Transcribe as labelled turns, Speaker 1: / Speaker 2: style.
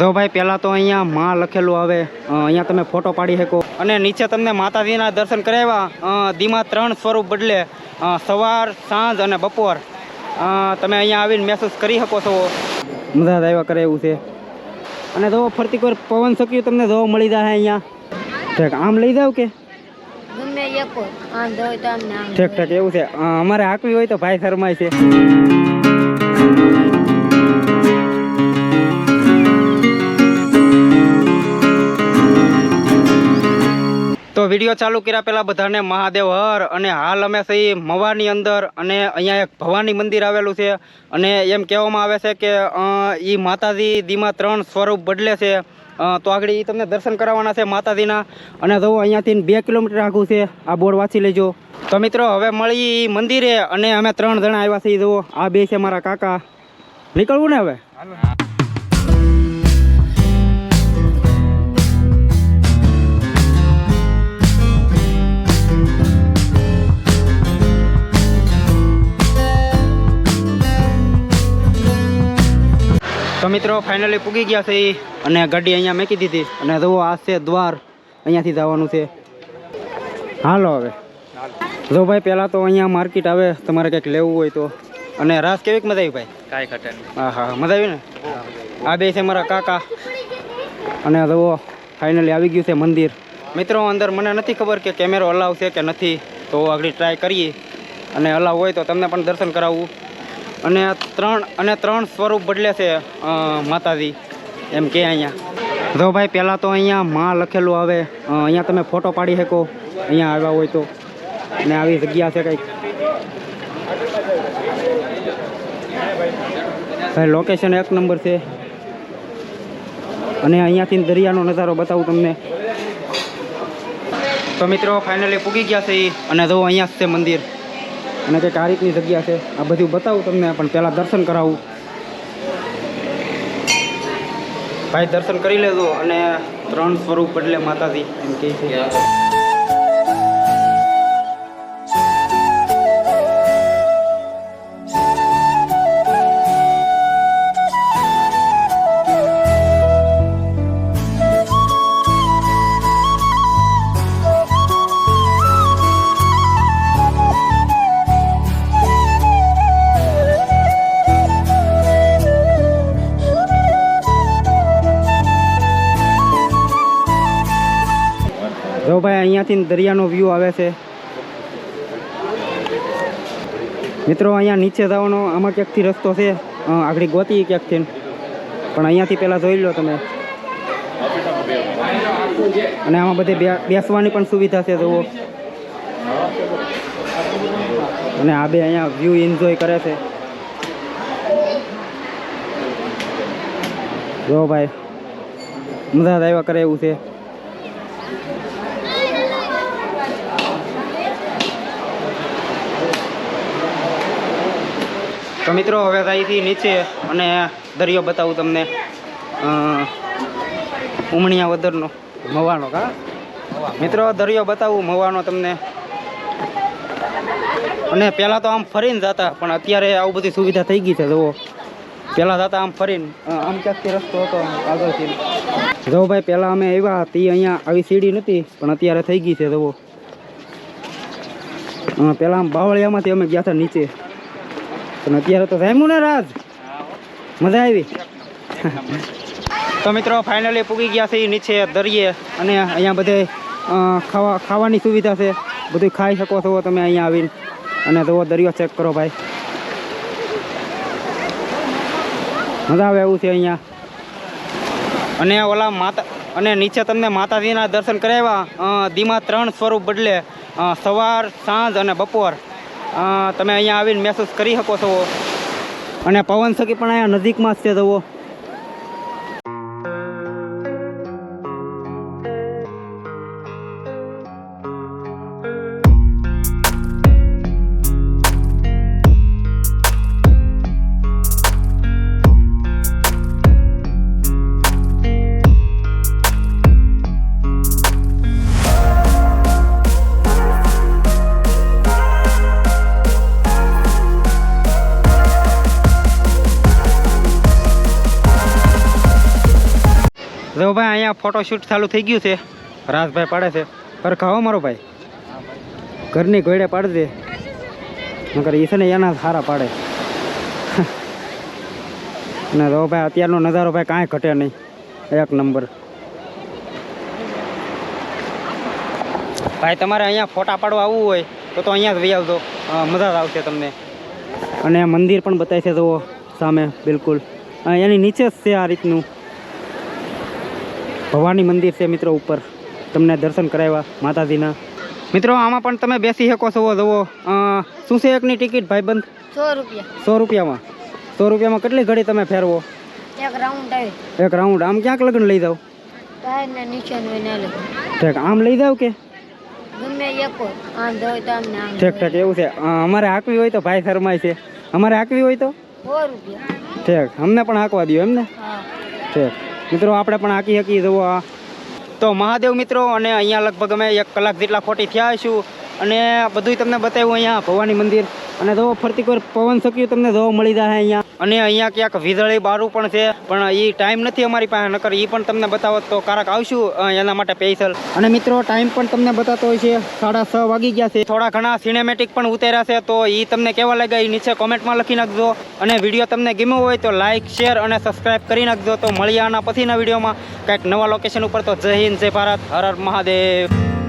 Speaker 1: જો ભાઈ પહેલાં તો અહીંયા માં લખેલું આવે. અહીંયા તમે ફોટો પાડી શકો. અને નીચે તમને માતાજીના દર્શન કરાવ્યા. ધીમા ત્રણ સ્વરૂપ બદલે. સવાર સાંજ અને બપોર. તમે અહીંયા આવીને મહેસૂસ કરી શકો છો. મજા આવ્યા કરે એવું છે. અને જો ફરતી કોઈ પવન શક્યું તમને જોવા મળી જાય અહીંયા? આમ લઈ જાવ કે?
Speaker 2: તો
Speaker 1: ઠીક ઠીક એવું છે. અમારે હાંકવી હોય તો ભાઈ શરમાય છે. તો વીડિયો ચાલુ કર્યા પહેલા બધાને મહાદેવ હર અને હાલ અમે સહી મવાની અંદર અને અહીંયા એક ભવાની મંદિર આવેલું છે અને એમ કહેવામાં આવે છે કે એ માતાજી દીમાં ત્રણ સ્વરૂપ બદલે છે. તો આગળ એ તમને દર્શન કરાવવાના છે માતાજીના. અને જુઓ અહીંયાથી બે કિલોમીટર આગું છે, આ બોર્ડ વાંચી લેજો. તો મિત્રો, હવે મળી મંદિરે અને અમે ત્રણ જણા આવ્યા છીએ. જુઓ, આ બે છે મારા કાકા. નીકળવું ને હવે? મિત્રો ફાઇનલી પૂગી ગયા છે અને ગાડી અહીંયા મેકી દીધી. અને જુઓ આ છે દ્વાર. અહીંયાથી જવાનું છે. હાલો હવે. જો ભાઈ પહેલાં તો અહીંયા માર્કેટ આવે તમારે કંઈક લેવું હોય તો. અને રાસ કેવીક મજા આવી ભાઈ?
Speaker 3: કાંઈ ઘટે
Speaker 1: હા હા મજા આવી ને? આ બે છે મારા કાકા. અને જુઓ ફાઇનલી આવી ગયું છે મંદિર. મિત્રો અંદર મને નથી ખબર કે કેમેરો અલાવ છે કે નથી. તો આગળ ટ્રાય કરીએ. અને અલાવ હોય તો તમને પણ દર્શન કરાવવું અને ત્રણ અને ત્રણ સ્વરૂપ બદલે છે માતાજી. એમ કે અહીંયા. જો ભાઈ, પહેલાં તો અહીંયા માં લખેલું આવે. અહીંયા તમે ફોટો પાડી શકો. અહીંયા આવ્યા હોય તો. અને આવી જગ્યા છે કંઈક. ભાઈ લોકેશન એક નંબર છે. અને અહીંયાથી દરિયાનો નજારો બતાવું તમને. તો મિત્રો ફાઇનલી પૂગી ગયા છે અને જો અહીંયા જ છે મંદિર. અને આ રીતની જગ્યા છે. આ બધું બતાવું તમને, પણ પહેલાં દર્શન કરાવું. ભાઈ, દર્શન કરી લેજો અને ત્રણ સ્વરૂપ એટલે માતાજી, એમ કહે છે. ભાઈ, અહીંયાથી દરિયાનો વ્યૂ આવે છે. મિત્રો, અહીંયા નીચે જવાનો આમાં ક્યાંકથી રસ્તો છે? આગળ ગોતી ક્યાંકથી? પણ અહીંયાથી પહેલાં જોઈ લો તમે. અને આમાં બધે બેસવાની પણ સુવિધા છે, જુઓ. અને આ બે અહીંયા વ્યૂ એન્જોય કરે છે. જો ભાઈ, મજા આવ્યા કરે એવું છે. તો મિત્રો, હવે અહીંથી નીચે અને દરિયો બતાવું તમને ઉમણિયા વદરનો મવાનો કા મિત્રો, દરિયો બતાવું, મવાનો તમને. અને પહેલાં તો આમ ફરીને જતા, પણ અત્યારે આવું બધી સુવિધા થઈ ગઈ છે, જુઓ. પહેલાં જતા આમ ફરીને આમ ક્યાંકથી રસ્તો હતો આગળથી. જો ભાઈ, પહેલાં અમે આવ્યા, તે અહીંયા આવી સીડી નથી પણ અત્યારે થઈ ગઈ છે, જુઓ. પહેલાં આમ બાવળિયામાંથી અમે ગયા હતા નીચે. પણ અત્યારે તો જામ્યું ને રાજ? મજા આવી? તો મિત્રો ફાઇનલી પૂગી ગયા છે, નીચે દરિયે અને અહીંયા બધે ખાવા, ખાવાની સુવિધા છે. બધું ખાઈ શકો છો તમે અહીંયા આવીને. અને જુઓ, દરિયો ચેક કરો ભાઈ. મજા આવે એવું છે અહીંયા. અને ઓલા માતા, અને નીચે તમને માતાજીના દર્શન કરાવ્યા. ધીમા ત્રણ સ્વરૂપ બદલે સવાર, સાંજ અને બપોર. તમે અહીંયા આવીને મેસેજ કરી શકો છો. અને પવન સખી પણ અહીંયા નજીકમાં જ છે, જુઓ. જો ભાઈ, અહીંયા ફોટોશૂટ ચાલુ થઈ ગયું છે. રાજભાઈ પાડે છે. અરે હો મારો ભાઈ. ઘરની ઘોડે પાડજે. નકર એ છે ને એના સારા પાડે. અને જો ભાઈ, અત્યારનો નજારો ભાઈ કાંઈ ઘટે નહીં. એક નંબર. ભાઈ, તમારે અહીંયા ફોટા પાડવા આવવું હોય, તો તો અહીંયા જ વહી આવજો. મજા આવશે તમને. અને મંદિર પણ બતાવે છે, જુઓ. સામે, બિલકુલ. એની નીચે જ છે આ રીતનું. ભવાની મંદિર છે મિત્રો ઉપર. તમને દર્શન કરાવ્યા માતાજીના. મિત્રો આમાં પણ તમે બેસી શકો છો. જુઓ શું છે એકની ટિકિટ ભાઈબંધ?
Speaker 2: સો રૂપિયા.
Speaker 1: સો રૂપિયામાં. સો રૂપિયામાં કેટલી ઘડી તમે ફેરવો?
Speaker 2: એક રાઉન્ડ
Speaker 1: એક રાઉન્ડ આમ ક્યાંક લગ્ન લઈ જાઓ? ઠીક. આમ લઈ જાઓ કે? ઠીક ઠીક. એવું છે. અમારે હાંકવી હોય તો ભાઈ શરમાય છે. અમારે હાંકવી હોય તો? ઠીક. અમને પણ હાંકવા દો
Speaker 2: એમને
Speaker 1: ઠીક. મિત્રો, આપણે પણ હાંકી હાકી જવો તો મહાદેવ મિત્રો, અને અહીંયા લગભગ અમે એક કલાક જેટલા ખોટી થયા છું અને બધુંય તમને બતાવ્યું અહીંયા, ભવાની મંદિર. અને જો ફરતી કોઈ પવન શક્યું તમને જોવા મળી જાય અહીંયા. અને અહીંયા ક્યાંક વીજળી બારું પણ છે, પણ એ ટાઈમ નથી અમારી પાસે, નકર એ પણ તમને બતાવો તો કારક આવશું એના માટે સ્પેશિયલ અને મિત્રો ટાઈમ પણ તમને બતાતો હોય છે, સાડા છ વાગી ગયા છે. થોડા ઘણા સિનેમેટિક પણ ઉતાર્યા છે, તો એ તમને કેવા લાગ્યા એ નીચે કોમેન્ટમાં લખી નાખજો. અને વીડિયો તમને ગમ્યો હોય તો લાઇક શેર અને સબસ્ક્રાઇબ કરી નાખજો. તો મળીએ આના પછીના વિડીયોમાં કંઈક નવા લોકેશન ઉપર તો જય હિન્દ, જય ભારત, હર હર મહાદેવ.